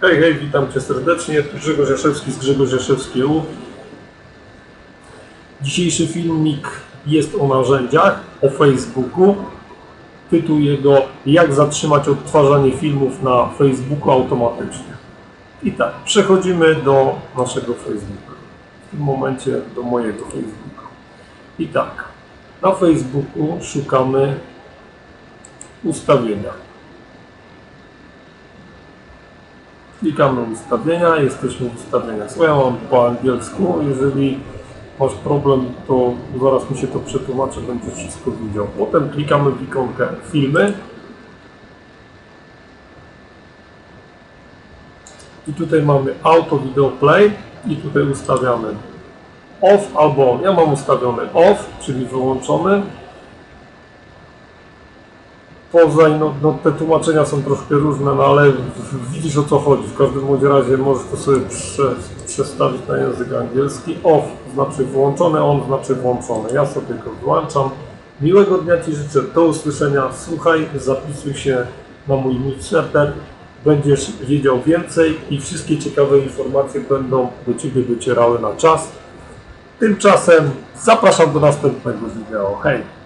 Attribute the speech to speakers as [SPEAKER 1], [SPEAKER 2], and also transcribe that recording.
[SPEAKER 1] Hej, hej, witam Cię serdecznie. Grzegorz Jaszewski z Grzegorz Jaszewski U. Dzisiejszy filmik jest o narzędziach, o Facebooku. Tytuł jego Jak zatrzymać odtwarzanie filmów na Facebooku automatycznie. I tak, przechodzimy do naszego Facebooka. W tym momencie do mojego Facebooka. I tak, na Facebooku szukamy ustawienia. Klikamy ustawienia, jesteśmy w ustawieniach. Ja mam po angielsku? Jeżeli masz problem, to zaraz mi się to przetłumaczy, będziesz wszystko widział. Potem klikamy w ikonkę filmy. I tutaj mamy auto video play i tutaj ustawiamy off albo on. Ja mam ustawiony off, czyli wyłączony. Poza, no, no te tłumaczenia są troszkę różne, no ale widzisz o co chodzi. W każdym bądź razie możesz to sobie prze, przestawić na język angielski. Off znaczy włączony, on znaczy włączony. Ja sobie go wyłączam. Miłego dnia Ci życzę, do usłyszenia. Słuchaj, zapisuj się na mój newsletter. Będziesz wiedział więcej i wszystkie ciekawe informacje będą do Ciebie docierały na czas. Tymczasem zapraszam do następnego wideo. Hej!